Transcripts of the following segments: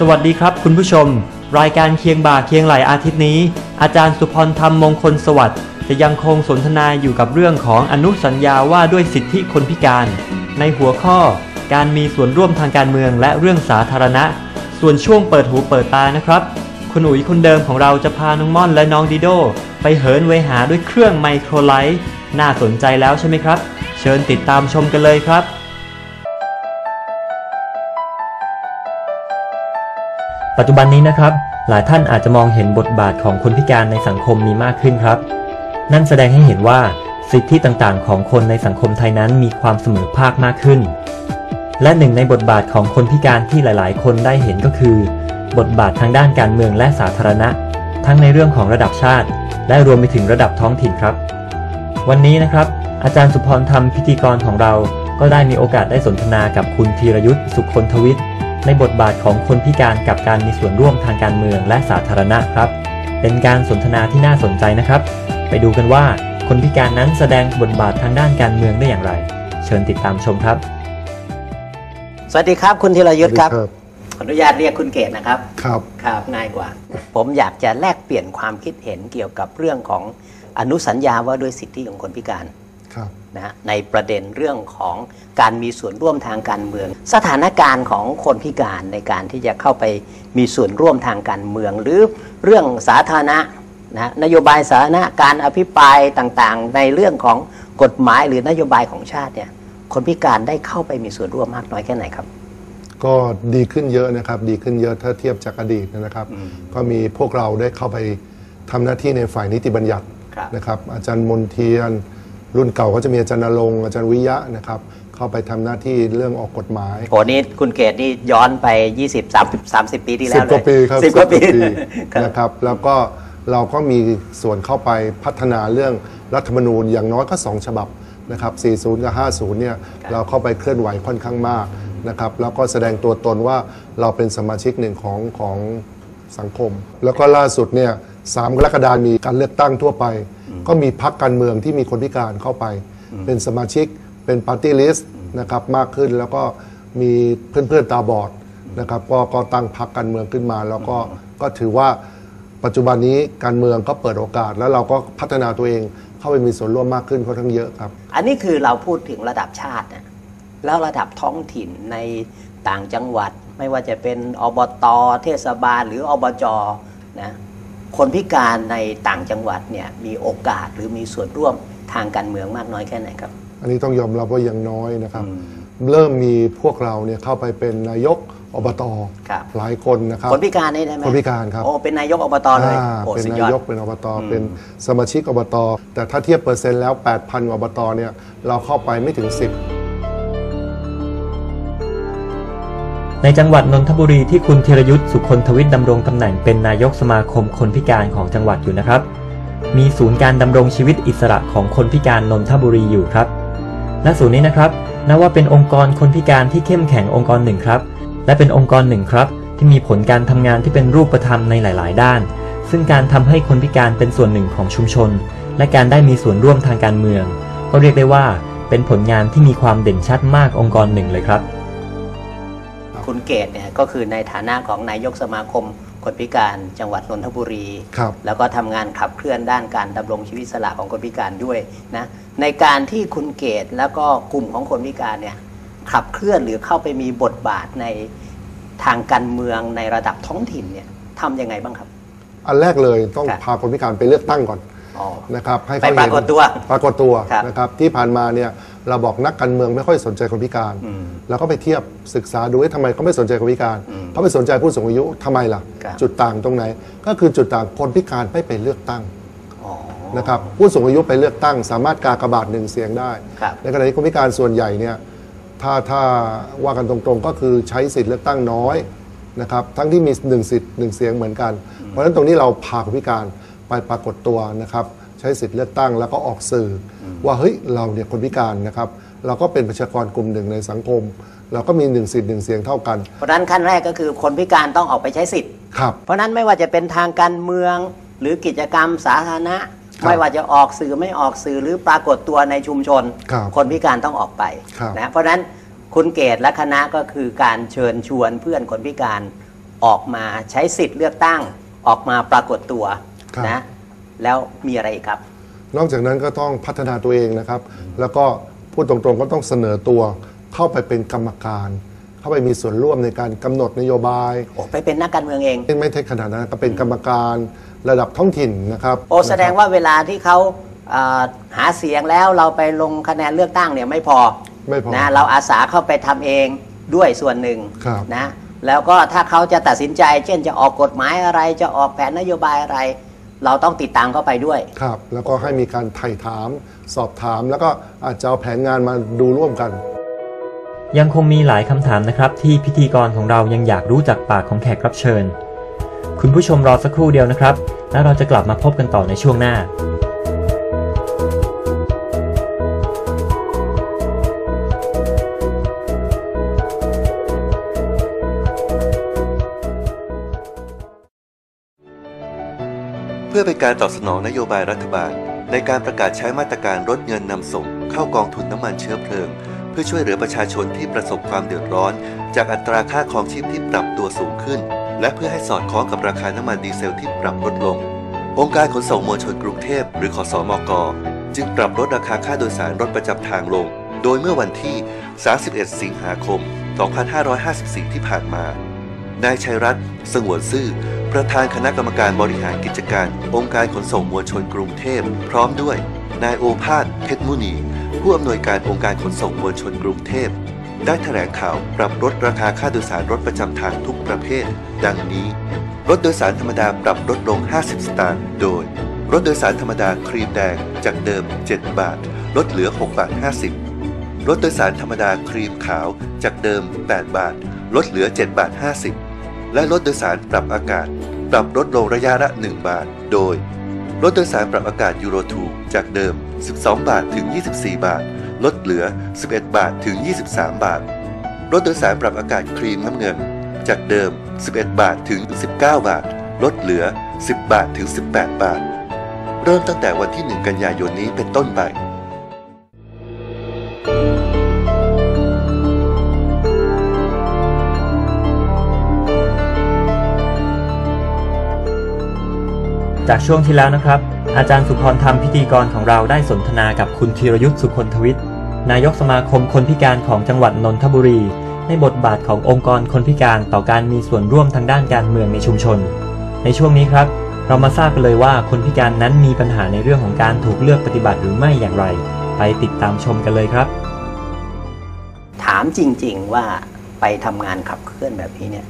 สวัสดีครับคุณผู้ชม รายการเคียงบ่าเคียงไหลอาทิตย์นี้ อาจารย์สุพรธรรมมงคลสวัสดิ์จะยังคงสนทนาอยู่กับเรื่องของอนุสัญญาว่าด้วยสิทธิคนพิการ ในหัวข้อ การมีส่วนร่วมทางการเมืองและเรื่องสาธารณะ ส่วนช่วงเปิดหูเปิดตานะครับ คุณอุ๋ยคนเดิมของเราจะพาน้องม่อนและน้องดิโดไปเหินเวหาด้วยเครื่องไมโครไลท์น่าสนใจแล้วใช่ไหมครับ เชิญติดตามชมกันเลยครับ ปัจจุบันนี้นะครับ หลายท่านอาจจะมองเห็นบทบาทของคนพิการในสังคมมีมากขึ้นครับ นั่นแสดงให้เห็นว่าสิทธิต่างๆ ของคนในสังคมไทยนั้นมีความเสมอภาคมากขึ้น และหนึ่งในบทบาทของคนพิการที่หลายๆ คนได้เห็นก็คือ บทบาททางด้านการเมืองและสาธารณะ ทั้งในเรื่องของระดับชาติ และรวมไปถึงระดับท้องถิ่นครับ วันนี้นะครับ อาจารย์สุพรธรรมพิธีกรของเรา ก็ได้มีโอกาสได้สนทนากับคุณธีรยุทธ์สุคนทวิทย์ ในบทบาทของคนพิการกับการมีส่วนร่วมทางการเมืองและสาธารณะครับ เป็นการสนทนาที่น่าสนใจนะครับ ไปดูกันว่าคนพิการนั้นแสดงบทบาททางด้านการเมืองได้อย่างไร เชิญติดตามชมครับ สวัสดีครับ คุณธีรยุทธ์ครับสวัสดีขออนุญาตเรียกคุณเกตนะครับ ครับ ครับง่ายกว่า ผมอยากจะแลกเปลี่ยนความคิดเห็นเกี่ยวกับเรื่องของอนุสัญญาว่าด้วยสิทธิของคนพิการครับ นะฮะในประเด็นเรื่องของการมีส่วนร่วมทางการเมือง สถานการณ์ของคนพิการในการที่จะเข้าไปมีส่วนร่วมทางการเมือง หรือเรื่องสาธารณะนะฮะนโยบายสาธารณะการอภิปรายต่างๆ ในเรื่องของกฎหมายหรือนโยบายของชาติเนี่ยคนพิการได้เข้าไปมีส่วนร่วมมากน้อยแค่ไหนครับ ก็ดีขึ้นเยอะนะครับ ดีขึ้นเยอะถ้าเทียบจากอดีตนะครับ ก็มีพวกเราได้เข้าไปทำหน้าที่ในฝ่ายนิติบัญญัติครับนะครับ อาจารย์มนเทียน รุ่นเก่าก็จะมีอาจารย์นรงค์อาจารย์วิยะนะครับเข้าไปทำหน้าที่เรื่องออกกฎหมาย โหนี่คุณเกตนี่ย้อนไป 20 30 30 ปีที่แล้สิบวเลยกว่าปีครับสิบกว่าปี10นะครับ แล้วก็เราก็มีส่วนเข้าไปพัฒนาเรื่องรัฐธรรมนูญอย่างน้อยก็ 2 ฉบับนะครับ 40 กับ 50 เนี่ยเราเข้าไปเคลื่อนไหวค่อนข้างมากนะครับ แล้วก็แสดงตัวตนว่าเราเป็นสมาชิกหนึ่งของของสังคม แล้วก็ล่าสุดเนี่ย สามกรกฎาคมมีการเลือกตั้งทั่วไป ก็มีพักการเมืองที่มีคนพิการเข้าไป เป็นสมาชิกเป็นปาร์ตี้ลิสต์นะครับมากขึ้นแล้วก็มีเพื่อนๆตาบอดนะครับก็ก็ตั้งพักการเมืองขึ้นมา แล้วก็ก็ถือว่าปัจจุบันนี้การเมืองก็เปิดโอกาส แล้วเราก็พัฒนาตัวเองเข้าไปมีส่วนร่วมมากขึ้นค่อนข้างเยอะครับ อันนี้คือเราพูดถึงระดับชาตินะแล้วระดับท้องถิ่นในต่างจังหวัด ไม่ว่าจะเป็นอบตเทศบาลหรืออบจนะ คนพิการในต่างจังหวัดเนี่ยมีโอกาสหรือมีส่วนร่วมทางการเมืองมากน้อยแค่ไหนครับ อันนี้ต้องยอมรับว่ายังน้อยนะครับ เริ่มมีพวกเราเนี่ยเข้าไปเป็นนายกอบตครับหลายคนนะครับคนพิการนี่ได้ไหมคนพิการครับโอ้เป็นนายกอบตเลยอ่าโอ้เป็นสุดนายอดยกเป็นอบตเป็นสมาชิกอบตแต่ถ้าเทียบเปอร์เซ็นต์แล้ว 8,000กว่าอบตเนี่ยเราเข้าไปไม่ถึง 10 ในจังหวัดนนทบุรีที่คุณธีรยุทธ์สุคนทวิทย์ดำรงตำแหน่งเป็นนายกสมาคมคนพิการของจังหวัดอยู่นะครับ มีศูนย์การดำรงชีวิตอิสระของคนพิการนนทบุรีอยู่ครับ และศูนย์นี้นะครับนับว่าเป็นองค์กรคนพิการที่เข้มแข็งองค์กรหนึ่งครับ และเป็นองค์กรหนึ่งครับ ที่มีผลการทำงานที่เป็นรูปธรรมในหลาย ๆ ด้าน ซึ่งการทำให้คนพิการเป็นส่วนหนึ่งของชุมชน และการได้มีส่วนร่วมทางการเมือง ก็เรียกได้ว่า เป็นผลงานที่มีความเด่นชัดมากองค์กรหนึ่งเลยครับ คุณเกตเนี่ยก็คือในฐานะของนายกสมาคมคนพิการจังหวัดนนทบุรี ครับ แล้วก็ทำงานขับเคลื่อนด้านการดำรงชีวิตอิสระของคนพิการด้วยนะในการที่คุณเกตแล้วก็กลุ่มของคนพิการเนี่ยขับเคลื่อนหรือเข้าไปมีบทบาทในทางการเมืองในระดับท้องถิ่นเนี่ยทำยังไงบ้างครับ อันแรกเลยต้องครับ พาคนพิการไปเลือกตั้งก่อน อ๋อ นะครับให้ไปเขาปรากฏตัวปรากฏตัวครับนะครับที่ผ่านมาเนี่ย เราบอกนักการเมืองไม่ค่อยสนใจคนพิการอืมเราก็ไปเทียบศึกษาดูว่าทำไมเขาไม่สนใจคนพิการอืมเขาไม่สนใจผู้สูงอายุทำไมล่ะครับจุดต่างตรงไหน ก็คือจุดต่างคนพิการไม่ไปเลือกตั้งอ๋อนะครับผู้สูงอายุไปเลือกตั้ง สามารถกากบาทหนึ่งเสียงได้ครับในขณะที่คนพิการส่วนใหญ่เนี่ยถ้าถ้าว่ากันตรงๆก็คือใช้สิทธิ์เลือกตั้งน้อยนะครับทั้งที่มีหนึ่งสิทธิ์หนึ่งเสียงเหมือนกัน เพราะฉะนั้นตรงนี้เราพาคนพิการไปปรากฏตัวนะครับ ใช้สิทธิ์เลือกตั้งแล้วก็ออกสื่ออว่าเฮ้ยเราเนี่ยคนพิการนะครับ เราก็เป็นประชากรกลุ่มหนึ่งในสังคม เราก็มีหนึ่งสิทธิ์หนึ่งเสียงเท่ากัน เพราะฉะนั้นขั้นแรกก็คือคนพิการต้องออกไปใช้สิทธิ์ ครับ เพราะฉะนั้นไม่ว่าจะเป็นทางการเมืองหรือกิจกรรมสาธารณะ ครับไม่ว่าจะออกสื่อไม่ออกสื่อหรือปรากฏตัวในชุมชนครับคนพิการต้องออกไปครับนะเพราะฉะนั้นคุณเกตและคณะก็คือการเชิญชวนเพื่อนคนพิการออกมาใช้สิทธิ์เลือกตั้งออกมาปรากฏตัวครับ นะ แล้วมีอะไรอีกครับ นอกจากนั้นก็ต้องพัฒนาตัวเองนะครับ แล้วก็พูดตรงๆก็ต้องเสนอตัวเข้าไปเป็นกรรมการ เข้าไปมีส่วนร่วมในการกำหนดนโยบายโอ้ไปเป็นนักการเมืองเอง ไม่ใช่ขนาดนั้นก็เป็นกรรมการระดับท้องถิ่นนะครับโอ้แสดงว่าเวลาที่เขาเอ่อหาเสียงแล้วเราไปลงคะแนนเลือกตั้งเนี่ยไม่พอไม่พอ นะเราอาสาเข้าไปทำเองด้วยส่วนหนึ่งครับ นะแล้วก็ถ้าเขาจะตัดสินใจ เช่นจะออกกฎหมายอะไรจะออกแผนนโยบายอะไร เราต้องติดตามเข้าไปด้วย ครับ แล้วก็ให้มีการไถ่ถาม สอบถาม แล้วก็อาจจะเอาแผนงานมาดูร่วมกัน ยังคงมีหลายคำถามนะครับ ที่พิธีกรของเรายังอยากรู้จากปากของแขกรับเชิญ คุณผู้ชมรอสักครู่เดียวนะครับ แล้วเราจะกลับมาพบกันต่อในช่วงหน้า พื่อเป็นการตอบสนองนโยบายรัฐบาล ในการประกาศใช้มาตรการลดเงินนำส่ง เข้ากองทุนน้ำมันเชื้อเพลิง เพื่อช่วยเหลือประชาชนที่ประสบความเดือดร้อน จากอัตราค่าครองชีพที่ปรับตัวสูงขึ้น และเพื่อให้สอดคล้องกับราคาน้ำมันดีเซลที่ปรับลดลง องค์การขนส่งมวลชนกรุงเทพหรือขอสอมกจึงปรับลดราคาค่าโดยสารรถประจำทางลง โดยเมื่อวันที่ 31 สิงหาคม 2554 ที่ผ่านมา นายชัยรัตน์สงวนซื่อ ประธานคณะกรรมการบริหารกิจการ องค์การขนส่งมวลชนกรุงเทพ พร้อมด้วย นายโอภาสเพชรมุนี ผู้อำนวยการองค์การขนส่งมวลชนกรุงเทพ ได้แถลงข่าวปรับลดราคาค่าโดยสารรถประจำทางทุกประเภท ดังนี้ รถโดยสารธรรมดาปรับลดลง 50 สตางค์ โดย รถโดยสารธรรมดาครีมแดงจากเดิม 7 บาท ลดเหลือ 6 บาท 50รถโดยสารธรรมดาครีมขาวจากเดิม 8 บาท ลดเหลือ 7 บาท 50 และรถโดยสารปรับอากาศ ปรับลดลงระยะละ 1 บาท โดย รถโดยสารปรับอากาศยูโร2จากเดิม 12 บาทถึง 24 บาท ลดเหลือ 11 บาทถึง 23 บาท รถโดยสารปรับอากาศครีมน้ำเงิน จากเดิม 11 บาทถึง 19 บาท ลดเหลือ 10 บาทถึง 18 บาท เริ่มตั้งแต่วันที่ 1 กันยายนนี้เป็นต้นไป จากช่วงที่แล้วนะครับ อาจารย์สุพรธรรมพิธีกรของเราได้สนทนากับคุณธีรยุทธ์สุคนทวิทย์นายกสมาคมคนพิการของจังหวัดนนทบุรี ในบทบาทขององค์กรคนพิการต่อการมีส่วนร่วมทางด้านการเมืองในชุมชน ในช่วงนี้ครับ เรามาทราบกันเลยว่าคนพิการนั้นมีปัญหาในเรื่องของการถูกเลือกปฏิบัติหรือไม่อย่างไร ไปติดตามชมกันเลยครับ ถามจริง ๆว่าไปทำงานขับเคลื่อนแบบนี้เนี่ย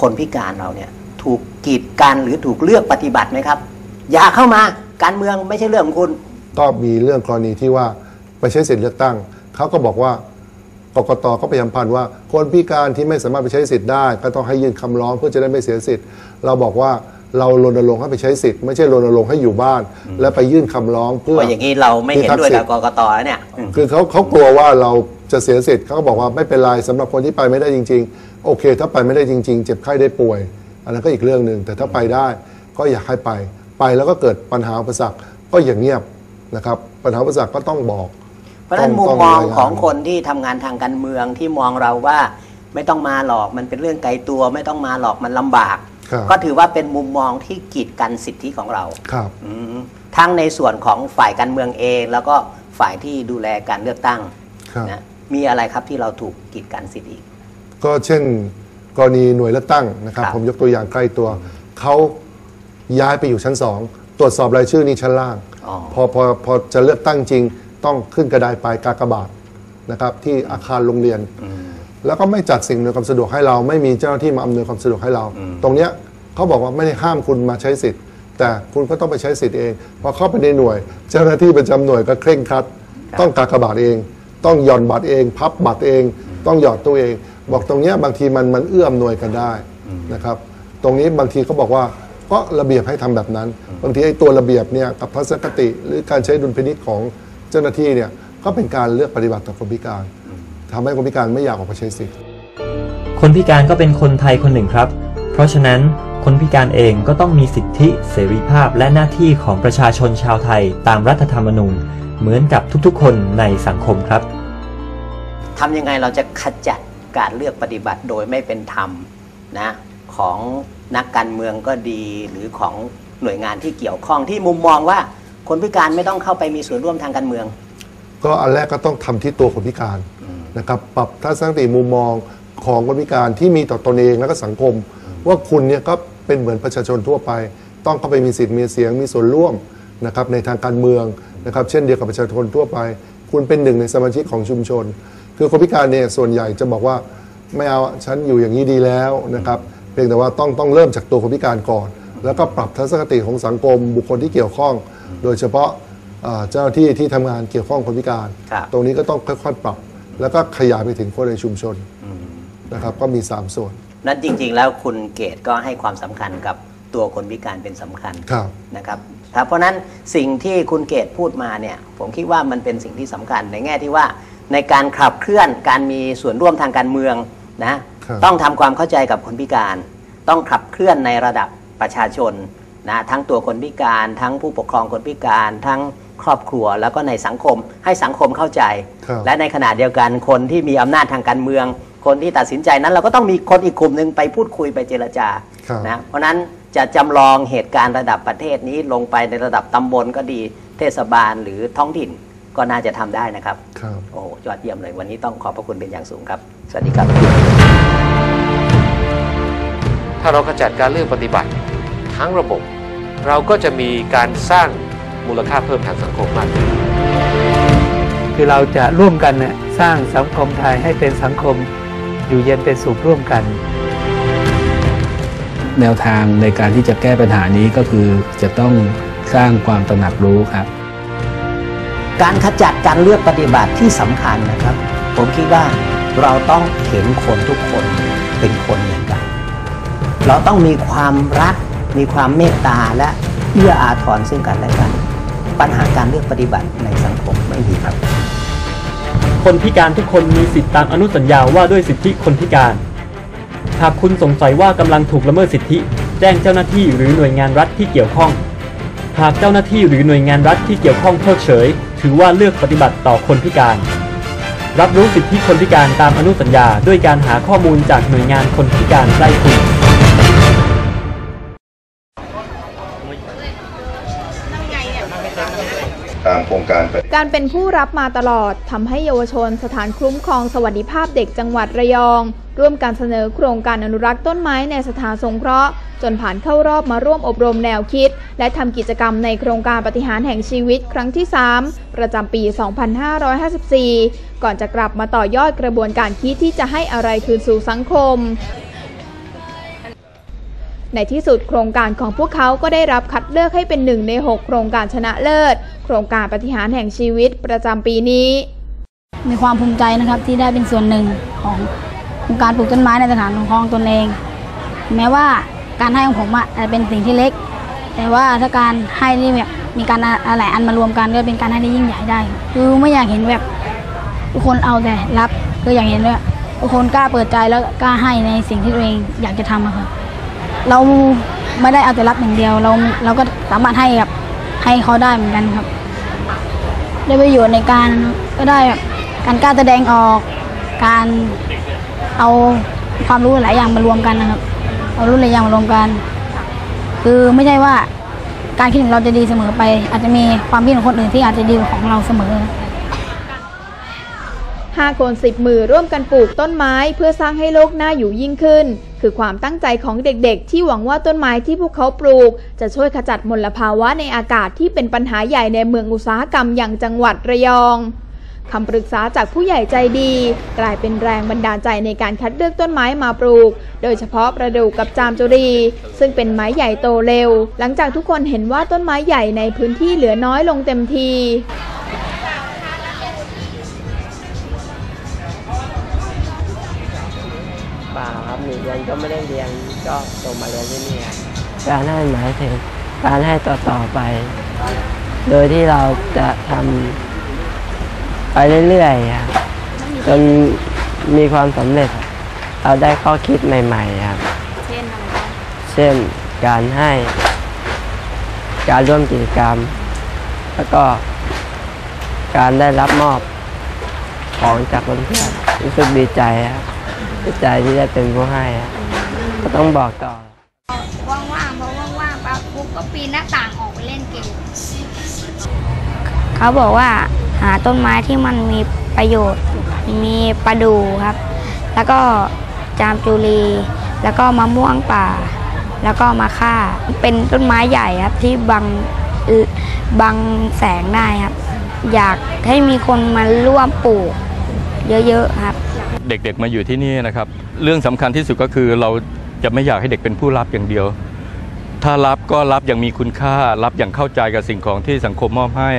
คนพิการเราเนี่ยถูกกีดกันหรือถูกเลือกปฏิบัติไหมครับ อย่าเข้ามาการเมืองไม่ใช่เรื่องของคุณ ก็มีเรื่องกรณีที่ว่าไปใช้สิทธิเลือกตั้ง เขาก็บอกว่ากกตก็พยายามพันว่า คนพิการที่ไม่สามารถไปใช้สิทธิ์ได้ ก็ต้องให้ยื่นคำร้องเพื่อจะได้ไม่เสียสิทธิ์ เราบอกว่าเรารณรงค์ให้ไปใช้สิทธิ์ไม่ใช่รณรงค์ให้อยู่บ้าน แล้วไปยื่นคำร้องเพื่อ ว่าอย่างนี้เราไม่เห็นด้วยกับกกตแล้วเนี่ยอืมคือเขาเขากลัวว่าเราจะเสียสิทธิ์เขาก็บอกว่าไม่เป็นไรสำหรับคนที่ไปไม่ได้จริง ๆ โอเค ถ้าไปไม่ได้จริง ๆ เจ็บไข้ได้ป่วย อันนั้นก็อีกเรื่องหนึ่งแต่ถ้าไปได้ก็อยากให้ไป ไปแล้วก็เกิดปัญหาอุปสรรคก็อย่างเงียบนะครับ ปัญหาอุปสรรคก็ต้องบอก เพราะฉะนั้นต้มุองมต้องมองรายงานของคนที่ทำงานทางการเมืองที่มองเราว่าไม่ต้องมาหรอกมันเป็นเรื่องไกลตัว ไม่ต้องมาหรอกมันลำบากครับก็ถือว่าเป็นมุมมองที่กีดกันสิทธิของเราครับอืมทั้งในส่วนของฝ่ายการเมืองเอง แล้วก็ฝ่ายที่ดูแลการเลือกตั้งครับนะมีอะไรครับที่เราถูกกีดกันสิทธิอีกก็เช่นกรณีหน่วยเลือกตั้งนะครับครับผมยกตัวอย่างใกล้ตัวเขา ย้ายไปอยู่ชั้นสองตรวจสอบรายชื่อนี่ชั้นล่างอ๋อพอพอพอจะเลือกตั้งจริงต้องขึ้นกระไดไปกากบาทนะครับที่อาคารโรงเรียน แล้วก็ไม่จัดสิ่งอำนวยความสะดวกให้เรา ไม่มีเจ้าหน้าที่มาอำนวยความสะดวกให้เรา ตรงเนี้ยเขาบอกว่าไม่ได้ห้ามคุณมาใช้สิทธิ์ แต่คุณก็ต้องไปใช้สิทธิ์เองพอเข้าไปในหน่วย เจ้าหน้าที่ประจำหน่วยก็เคร่งครัด ต้องกากบาทเอง ต้องหย่อนบัตรเอง พับบัตรเอง ต้องหยอดตัวเอง บอกตรงเนี้ยบางทีมันมันเอื้ออำนวยกันได้นะครับ ตรงนี้บางทีเขาบอกว่า ก็ระเบียบให้ทำแบบนั้น บางทีไอ้ตัวระเบียบเนี่ยกับทัศนคติ หรือการใช้ดุลพินิจของเจ้าหน้าที่เนี่ยก็เป็นการเลือกปฏิบัติต่อคนพิการทำให้คนพิการไม่อยากออกมาใช้สิทธิ์คนพิการก็เป็นคนไทยคนหนึ่งครับ เพราะฉะนั้นคนพิการเองก็ต้องมีสิทธิเสรีภาพและหน้าที่ของประชาชนชาวไทยตามรัฐธรรมนูญ เหมือนกับทุกๆ คนในสังคมครับทำยังไงเราจะขจัดการเลือกปฏิบัติโดยไม่เป็นธรรมนะของ นักการเมืองก็ดีหรือของหน่วยงานที่เกี่ยวข้องที่มุมมองว่าคนพิการไม่ต้องเข้าไปมีส่วนร่วมทางการเมือง ก็อันแรกก็ต้องทำที่ตัวคนพิการนะครับปรับทัศนคติมุมมองของคนพิการที่มีต่อตนเองและก็สังคม ว่าคุณเนี่ยก็เป็นเหมือนประชาชนทั่วไป ต้องเข้าไปมีสิทธิ์มีเสียงมีส่วนร่วมนะครับในทางการเมืองนะครับเช่นเดียวกับประชาชนทั่วไป คุณเป็นหนึ่งในสมาชิกของชุมชน คือคนพิการเนี่ยส่วนใหญ่จะบอกว่าไม่เอาฉันอยู่อย่างนี้ดีแล้วนะครับ เพียงแต่ว่าต้องต้องเริ่มจากตัวคนพิการก่อน แล้วก็ปรับทัศนคติของสังคมบุคคลที่เกี่ยวข้อง โดยเฉพาะเอ่อเจ้าหน้าที่ที่ทำงานเกี่ยวข้องคนพิการ ครับ ตรงนี้ก็ต้องค่อยๆปรับ แล้วก็ขยายไปถึงคนในชุมชนนะครับก็มี 3 ส่วน นั้นจริง ๆ แล้วคุณเกตก็ให้ความสำคัญกับตัวคนพิการเป็นสำคัญครับ นะครับถ้าเพราะฉะนั้นสิ่งที่คุณเกตพูดมาเนี่ย ผมคิดว่ามันเป็นสิ่งที่สำคัญในแง่ที่ว่าในการขับเคลื่อนการมีส่วนร่วมทางการเมือง นะครับต้องทำความเข้าใจกับคนพิการ ต้องขับเคลื่อนในระดับประชาชนนะทั้งตัวคนพิการ ทั้งผู้ปกครองคนพิการ ทั้งครอบครัวแล้วก็ในสังคมให้สังคมเข้าใจครับและในขณะเดียวกันคนที่มีอำนาจทางการเมือง คนที่ตัดสินใจนั้น เราก็ต้องมีคนอีกกลุ่มหนึ่งไปพูดคุยไปเจรจาครับนะเพราะฉะนั้นจะจำลองเหตุการณ์ระดับประเทศนี้ลงไปในระดับตำบลก็ดีเทศบาลหรือท้องถิ่นก็น่าจะทำได้นะครับครับโอ้โหยอดเยี่ยมเลยวันนี้ต้องขอบพระคุณเป็นอย่างสูงครับ สวัสดีครับ ถ้าเราขจัดการเลือกปฏิบัติทั้งระบบ เราก็จะมีการสร้างมูลค่าเพิ่มทางสังคมมากขึ้น คือเราจะร่วมกันเนี่ยสร้างสังคมไทยให้เป็นสังคมอยู่เย็นเป็นสุขร่วมกัน แนวทางในการที่จะแก้ปัญหานี้ก็คือจะต้องสร้างความตระหนักรู้ครับ การขจัดการเลือกปฏิบัติที่สำคัญนะครับ ผมคิดว่า เราต้องเห็นคนทุกคนเป็นคนเหมือนกัน เราต้องมีความรัก มีความเมตตาและเอื้ออาทรซึ่งกันและกัน ปัญหาการเลือกปฏิบัติในสังคมไม่มีครับ คนพิการทุกคนมีสิทธิตามอนุสัญญาว่าด้วยสิทธิคนพิการ หากคุณสงสัยว่ากำลังถูกละเมิดสิทธิ แจ้งเจ้าหน้าที่หรือหน่วยงานรัฐที่เกี่ยวข้อง หากเจ้าหน้าที่หรือหน่วยงานรัฐที่เกี่ยวข้องเพิกเฉย ถือว่าเลือกปฏิบัติต่อคนพิการ รับรู้สิทธิคนพิการตามอนุสัญญา ด้วยการหาข้อมูลจากหน่วยงานคนพิการใกล้คุณามโครงการปการเป็นผู้รับมาตลอดทำให้เยาวชน สถานคุ้มครองสวัสดิภาพเด็กจังหวัดระยอง ร่วมการเสนอโครงการอนุรักษ์ต้นไม้ในสถานสงเคราะห์ จนผ่านเข้ารอบมาร่วมอบรมแนวคิด และทำกิจกรรมในโครงการปฏิหารแห่งชีวิตครั้งที่ 3 ประจำปี 2554 ก่อนจะกลับมาต่อยอดกระบวนการคิดที่จะให้อะไรคืนสู่สังคม ในที่สุดโครงการของพวกเขาก็ได้รับคัดเลือกให้เป็นหนึ่งใน 6 โครงการชนะเลิศ โครงการปฏิหารแห่งชีวิตประจำปีนี้ มีความภูมิใจนะครับที่ได้เป็นส่วนหนึ่งของโครงการปลูกต้นไม้ในสถานสงเคราะห์ของตนเอง แม้ว่าการให้ของผมอะอาจจะเป็นสิ่งที่เล็ก แต่ว่าถ้าการให้นี่แบบมีการอะไรอันมารวมกันก็เป็นการให้ที่ยิ่งใหญ่ได้ คือไม่อยากเห็นแบบทุกคนเอาแต่รับคืออยากเห็นว่าทุกคนกล้าเปิดใจแล้วกล้าให้ในสิ่งที่ตัวเองอยากจะทำอะครับ เราไม่ได้เอาแต่รับอย่างเดียว เราเราก็สามารถให้กับให้เขาได้เหมือนกันครับ ได้ประโยชน์ในการก็ได้แบบการกล้าแสดงออก การเอาความรู้หลายอย่างมารวมกันนะครับ เอารู้หลายอย่างมารวมกัน คือไม่ใช่ว่าการคิดของเราจะดีเสมอไป อาจจะมีความคิดของคนอื่นที่อาจจะดีกว่าของเราเสมอ 5 คน 10 มือร่วมกันปลูกต้นไม้เพื่อสร้างให้โลกน่าอยู่ยิ่งขึ้น คือความตั้งใจของเด็กๆ ที่หวังว่าต้นไม้ที่พวกเขาปลูก จะช่วยขจัดมลภาวะในอากาศที่เป็นปัญหาใหญ่ในเมืองอุตสาหกรรมอย่างจังหวัดระยองคำปรึกษาจากผู้ใหญ่ใจดี กลายเป็นแรงบันดาลใจในการคัดเลือกต้นไม้มาปลูก โดยเฉพาะประดู่กับจามจุรี ซึ่งเป็นไม้ใหญ่โตเร็ว หลังจากทุกคนเห็นว่าต้นไม้ใหญ่ในพื้นที่เหลือน้อยลงเต็มที เปล่าครับหนูเรียนก็ไม่ได้เรียนก็จบมาเรียนที่นี่ครับการให้หมายถึงการให้ต่อต่อไป โดยที่เราจะทำไปเรื่อยๆครับจนมีความสำเร็จ เราได้ข้อคิดใหม่ๆครับ เช่นอะไรเช่นการให้ การร่วมกิจกรรม แล้วก็การได้รับมอบของจากเพื่อนๆรู้สึกดีใจครับ ดีใจที่ได้เป็นผู้ให้ก็ต้องบอกต่อ ว่างๆเพราะว่างๆปั๊บปุ๊บก็ปีนหน้าต่างออกไปเล่นเกมเขาบอกว่าหาต้นไม้ที่มันมีประโยชน์ มีประดู่ครับ แล้วก็จามจุรีแล้วก็มะม่วงป่า แล้วก็มะค่า เป็นต้นไม้ใหญ่ครับที่บังบังแสงได้ครับ อยากให้มีคนมาร่วมปลูกเยอะๆครับ เด็กๆมาอยู่ที่นี่นะครับ เรื่องสำคัญที่สุดก็คือเราจะไม่อยากให้เด็กเป็นผู้รับอย่างเดียว ถ้ารับก็รับอย่างมีคุณค่า รับอย่างเข้าใจกับสิ่งของที่สังคมมอบให้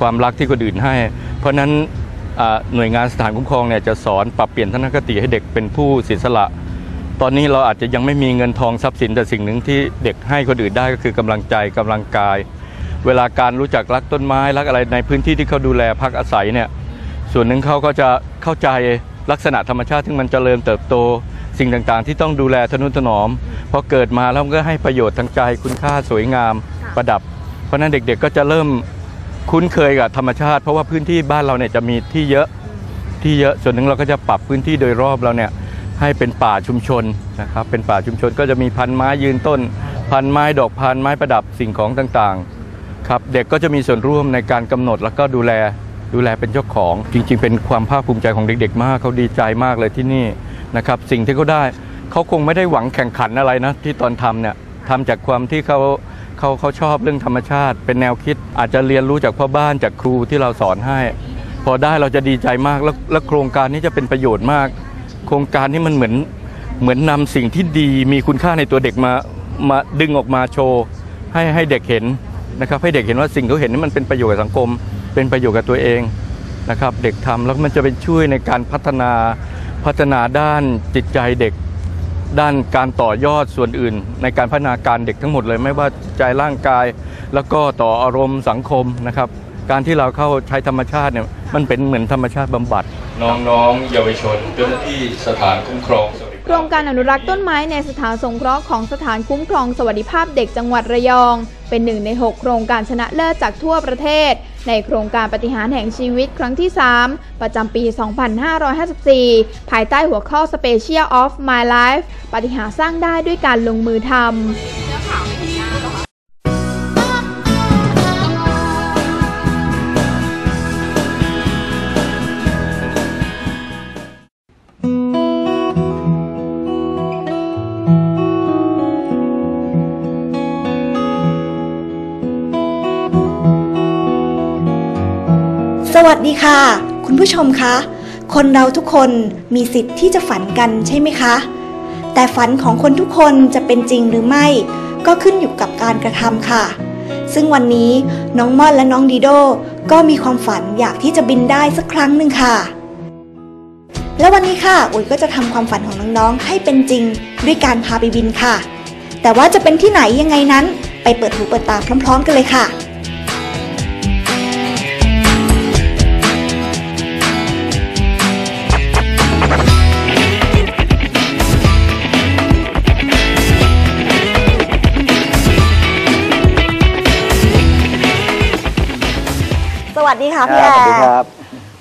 ความรักที่คนอื่นให้ เพราะฉะนั้นหน่วยงานสถานคุ้มครองเนี่ยจะสอนปรับเปลี่ยนทัศนคติให้เด็กเป็นผู้เสียสละ ตอนนี้เราอาจจะยังไม่มีเงินทองทรัพย์สินแต่สิ่งหนึ่งที่เด็กให้คนอื่นได้ก็คือกำลังใจกำลังกาย เวลาการรู้จักรักต้นไม้รักอะไรในพื้นที่ที่เขาดูแลพักอาศัยเนี่ยส่วนหนึ่งเขาก็จะเข้าใจ ลักษณะธรรมชาติที่มันเจริญเติบโต สิ่งต่างๆ ที่ต้องดูแลทนุถนอมพอเกิดมาแล้วมันก็ให้ประโยชน์ทางใจคุณค่าสวยงามประดับ เพราะฉะนั้นเด็กๆก็จะเริ่มคุ้นเคยกับธรรมชาติ เพราะว่าพื้นที่บ้านเราเนี่ยจะมีที่เยอะที่เยอะส่วนหนึ่งเราก็จะปรับพื้นที่โดยรอบเราเนี่ยให้เป็นป่าชุมชนนะครับเป็นป่าชุมชนก็จะมีพันไม้ยืนต้น พันไม้ดอกพันไม้ประดับสิ่งของต่างๆครับเด็กก็จะมีส่วนร่วมในการกำหนดแล้วก็ดูแล ดูแลเป็นเจ้าของ จริง ๆ เป็นความภาคภูมิใจของเด็ก ๆ มากเขาดีใจมากเลยที่นี่นะครับสิ่งที่เขาได้เขาคงไม่ได้หวังแข่งขันอะไรนะที่ตอนทำเนี่ยทำจากความที่เขาเขาเขาชอบเรื่องธรรมชาติ เป็นแนวคิด อาจจะเรียนรู้จากพ่อบ้านจากครูที่เราสอนให้ พอได้เราจะดีใจมากแล้วแล้วโครงการนี้จะเป็นประโยชน์มาก โครงการนี้มันเหมือนเหมือนนำสิ่งที่ดีมีคุณค่าในตัวเด็กมามาดึงออกมาโชว์ให้ให้เด็กเห็นนะครับให้เด็กเห็นว่าสิ่งที่เขาเห็นนี่มันเป็นประโยชน์กับสังคม เป็นประโยชน์กับตัวเองนะครับ เด็กทำแล้วมันจะเป็นช่วยในการพัฒนาพัฒนาด้านจิตใจเด็ก ด้านการต่อยอดส่วนอื่น ในการพัฒนาการเด็กทั้งหมดเลย ไม่ว่าจิตใจร่างกาย แล้วก็ต่ออารมณ์สังคมนะครับ การที่เราเข้าใช้ธรรมชาติเนี่ยมันเป็นเหมือนธรรมชาติบำบัด น้องๆ เยาวชนเจ้าหน้าที่สถานคุ้มครองโครงการอนุรักษ์ต้นไม้ในสถานสงเคราะห์ของสถานคุ้มครองสวัสดิภาพเด็กจังหวัดระยอง เป็นหนึ่งใน 6 โครงการชนะเลิศจากทั่วประเทศ ในโครงการปฏิหารแห่งชีวิตครั้งที่ 3 ประจำปี 2554 ภายใต้หัวข้อ Special of My Life ปฏิหารสร้างได้ด้วยการลงมือทำ ดีค่ะ คุณผู้ชมคะ คนเราทุกคนมีสิทธิ์ที่จะฝันกันใช่ไหมคะ แต่ฝันของคนทุกคนจะเป็นจริงหรือไม่ ก็ขึ้นอยู่กับการกระทำค่ะ ซึ่งวันนี้น้องม่อนและน้องดีโดก็มีความฝันอยากที่จะบินได้สักครั้งหนึ่งค่ะ และวันนี้ค่ะอุ๋ยก็จะทำความฝันของน้องๆให้เป็นจริงด้วยการพาไปบินค่ะ แต่ว่าจะเป็นที่ไหนยังไงนั้น ไปเปิดหูเปิดตาพร้อม ๆ กันเลยค่ะ พี่แอสวัสดีร์ครับ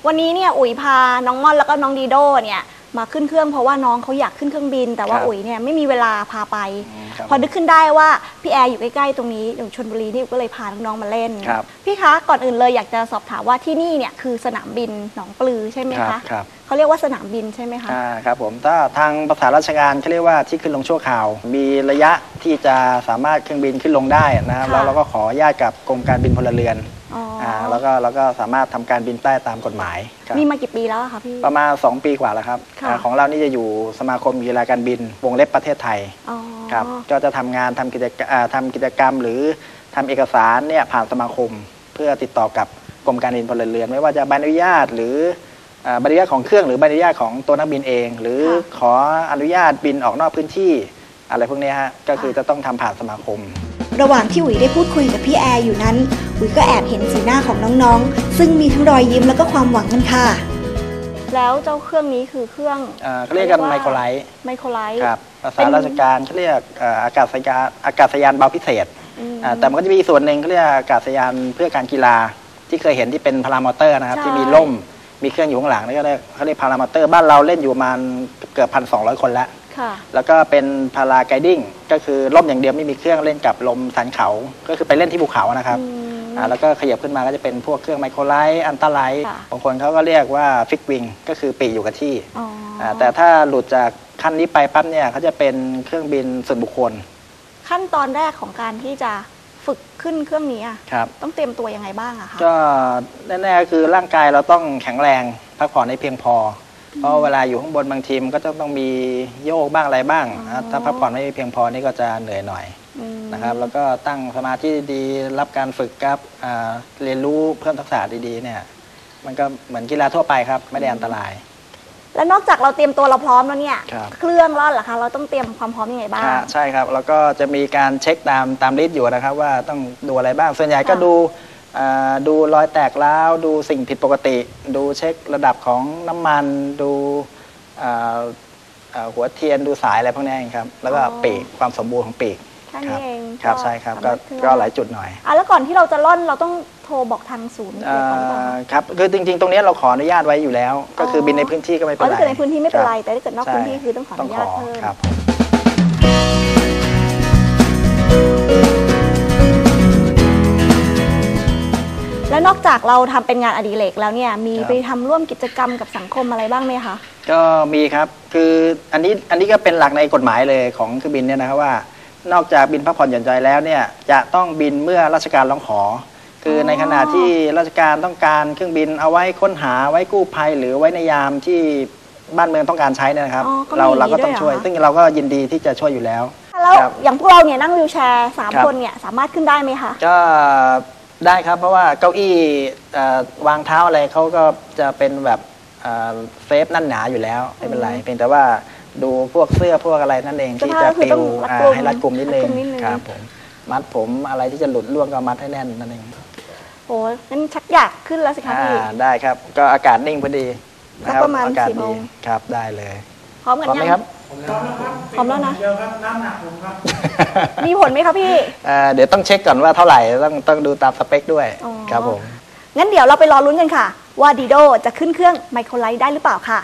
วันนี้เนี่ยอุ๋ยพาน้องม่อนแล้วก็น้องดีโดเนี่ยมาขึ้นเครื่องเพราะว่าน้องเขาอยากขึ้นเครื่องบิน แต่ว่าครับอุ๋ยเนี่ยไม่มีเวลาพาไปครับพอนึกขึ้นได้ว่าพี่แอร์อยู่ใกล้ๆตรงนี้อยู่ชนบุรีนี่อุ๋ยก็เลยพาน้องๆมาเล่นครับพี่คะก่อนอื่นเลยอยากจะสอบถามว่าที่นี่เนี่ยคือสนามบินหนองปลือใช่ไหมครัคะบครับเขาเรียกว่าสนามบินใช่ไหมคะอ่าครับผมถ้าทางภาษาราชการเขาเรียกว่าที่ขึ้นลงชั่วคราว มีระยะที่จะสามารถเครื่องบินขึ้นลงได้นะครับค่ะแล้วเราก็ขออนุญาตกับกรมการบินพลเรือน อ๋ออ่าแล้วก็เราก็สามารถทำการบินใต้ตามกฎหมายครับมีมากี่ปีแล้วอะคะพี่ ประมาณ 2 ปีกว่าแล้วครับค่ะอ่าของเรานี่จะอยู่สมาคมกีฬาการบินวงเล็บประเทศไทยอ๋อครับก็จะทำงานทำกิจกรรมอ่าทำกิจกรรม หรือทำเอกสารเนี่ยผ่านสมาคม เพื่อติดต่อกับกรมการบินพลเรือน ไม่ว่าจะใบอนุญาตหรืออ่าใบอนุญาตของเครื่องหรือใบอนุญาตของตัวนักบินเอง หรือขออนุญาตบินออกนอกพื้นที่อะไรพวกเนี้ยฮะก็คือจะต้องทำผ่านสมาคม ระหว่างที่อุ๋ยได้พูดคุยกับพี่แอร์อยู่นั้น อุ๋ยก็แอบเห็นสีหน้าของน้องๆ ซึ่งมีทั้งรอยยิ้มแล้วก็ความหวังกันค่ะ แล้วเจ้าเครื่องนี้คือเครื่องอ่าเขาเรียกกันไมโครไลท์ไมโครไลท์ครับภาษาราชการเขาเรียกเอ่ออากาศยานอากาศยานเบาพิเศษอืมอ่าแต่มันก็จะมีส่วนหนึ่งเขาเรียกอากาศยานเพื่อการกีฬา ที่เคยเห็นที่เป็นพารามอเตอร์นะครับใช่ที่มีล่มมีเครื่องอยู่ข้างหลังนี่ก็เรียกเขาเรียกพารามอเตอร์บ้านเราเล่นอยู่ประมาณเกือบพันสองร้อยคนแล้วค่ะ แล้วก็เป็นพาราไกดิ้งก็คือล่มอย่างเดียวไม่มีเครื่องเล่นกับลมสันเขา ก็คือไปเล่นที่ภูเขานะครับอ่าแล้วก็ขยับขึ้นมาก็จะเป็นพวกเครื่องไมโครไลท์อันตรไลท์ค่ะบางคนเขาก็เรียกว่าฟิกวิงก็คือปีกอยู่กับที่อ๋ออาแต่ถ้าหลุดจากขั้นนี้ไปปั๊บเนี่ยเขาจะเป็นเครื่องบินส่วนบุคคล ขั้นตอนแรกของการที่จะฝึกขึ้นเครื่องนี้อะครับต้องเตรียมตัวยังไงบ้างอะคะก็แน่ๆก็คือร่างกายเราต้องแข็งแรงพักผ่อนให้เพียงพอ เพราะเวลาอยู่ข้างบนบางทีมันก็จะต้องมีโยกบ้างอะไรบ้างนะถ้าพักผ่อนไม่เพียงพอนี่ก็จะเหนื่อยหน่อยนะครับ แล้วก็ตั้งสมาธิดีๆรับการฝึกครับอ่าเรียนรู้เพิ่มทักษะดีๆเนี่ย มันก็เหมือนกีฬาทั่วไปครับ ไม่ได้อันตราย แล้วนอกจากเราเตรียมตัวเราพร้อมแล้วเนี่ย ครับ เครื่องร่อนล่ะคะเราต้องเตรียมความพร้อมยังไงบ้าง ค่ะใช่ครับ แล้วก็จะมีการเช็คตามตามลิสต์อยู่นะครับ ว่าต้องดูอะไรบ้างส่วนใหญ่ก็ดูอ่า ดูรอยแตกร้าวดูสิ่งผิดปกติ ดูเช็คระดับของน้ำมัน ดูอ่าอ่าหัวเทียนดูสายอะไรพวกนี้เองครับ แล้วก็อ๋อปีกความสมบูรณ์ของปีกแค่นี้เองครับก็ใช่ครับสาก็มารถขึ้นก็ได้หลายจุดหน่อยอะแล้วก่อนที่เราจะร่อนเราต้องโทรบอกทางศูนย์อ่าเกี่ยวกับก่อนครับคือจริง ๆ ตรงนี้เราขออนุญาตไว้อยู่แล้ว ก็คือบินในพื้นที่ก็ไม่เป็อ๋นอไรถ้าเกิดในพื้นที่ไม่เป็นไรคบแต่ถ้าเกิดนอกใช่พื้นที่คือต้องขออนุญาตเพิ่ม แล้วนอกจากเราทำเป็นงานอดิเรกแล้วเนี่ยมีครับ ไปทำร่วมกิจกรรมกับสังคมอะไรบ้างไหมคะ ก็มีครับคืออันนี้อันนี้ก็เป็นหลักในกฎหมายเลยของเครื่องบินเนี่ยนะครับว่า นอกจากบินพักผ่อนหย่อนใจแล้วเนี่ยจะต้องบินเมื่อราชการร้องขอ คือในขณะที่ราชการต้องการเครื่องบินเอาไว้ค้นหาไว้กู้ภัย หรือไว้ในยามที่บ้านเมืองต้องการใช้เนยนะครับ อ๋อก็มีเราอย่างนี้เราก็ต้องด้วยเหรอช่วยคะ ซึ่งเราก็ยินดีที่จะช่วยอยู่แล้ว แล้วครับ อย่างพวกเราเนี่ยนั่งวิวแชร์สามครับ คนเนี่ยสามารถขึ้นได้ไหมคะ ก็ ได้ครับ เพราะว่าเก้าอี้เอ่อวางเท้าอะไรเขาก็จะเป็นแบบเอ่อเซฟนั่นหนาอยู่แล้วไม่เป็นไรเพียงแต่ว่าดูพวกเสื้อพวกอะไรนั่นเองเสื้อที่ผ้าจะก็คือปิต้วองรัดอ่ากุมให้รัดกลุ่มนิดนึรัดงกุมนิดนึง ครับผมมัดผมอะไรที่จะหลุดร่วงก็มัดให้แน่นนั่นเองโอ้ยงั้นชักอยากขึ้นแล้วสิคะอ่าพี่ ได้ครับ ก็อากาศนิ่งพอดีสักคบประมาณอากาศกี่โมดีง ครับได้เลยพร้อมกันพร้อมไหมยั งครับพร้อมแล้วนะมีผลไหมคะพี่อ่าเดี๋ยวต้องเช็คก่อนว่าเท่าไหร่ต้องต้องดูตามสเปคด้วยอ๋อ ครับผม งั้นเดี๋ยวเราไปรอลุ้นกันค่ะ ว่าดีโดจะขึ้นเครื่องไมโครไลท์ได้หรือเปล่าค่ะ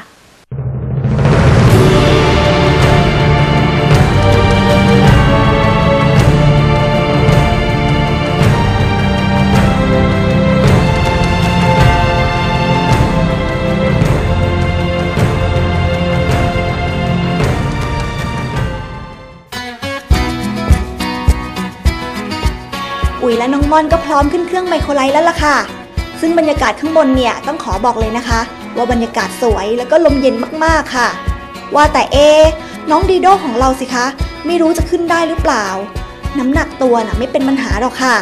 ยและน้องม่อนก็พร้อมขึ้นเครื่องไมโครไลท์แล้วล่ะค่ะ ซึ่งบรรยากาศข้างบนเนี่ยต้องขอบอกเลยนะคะ ว่าบรรยากาศสวยแล้วก็ลมเย็นมากๆค่ะ ว่าแต่เอ น้องดีโดของเราสิคะ ไม่รู้จะขึ้นได้หรือเปล่า น้ำหนักตัวน่ะไม่เป็นปัญหาหรอกค่ะ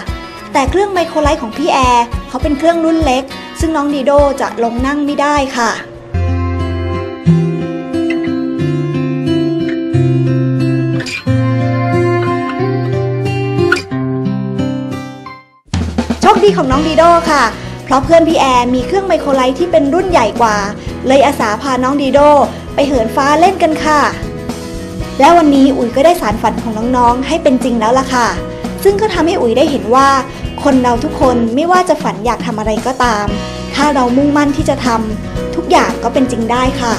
แต่เครื่องไมโครไลท์ของพี่แอร์เขาเป็นเครื่องรุ่นเล็ก ซึ่งน้องดีโดจะลงนั่งไม่ได้ค่ะ ดีของน้องดีโดค่ะ เพราะเพื่อนพี่แอร์มีเครื่องไมโครไลท์ที่เป็นรุ่นใหญ่กว่า เลยอาสาพาน้องดีโดไปเหินฟ้าเล่นกันค่ะ และวันนี้อุ๋ยก็ได้สารฝันของน้องๆ ให้เป็นจริงแล้วล่ะค่ะ ซึ่งก็ทำให้อุ๋ยได้เห็นว่า คนเราทุกคนไม่ว่าจะฝันอยากทำอะไรก็ตาม ถ้าเรามุ่งมั่นที่จะทำทุกอย่างก็เป็นจริงได้ค่ะ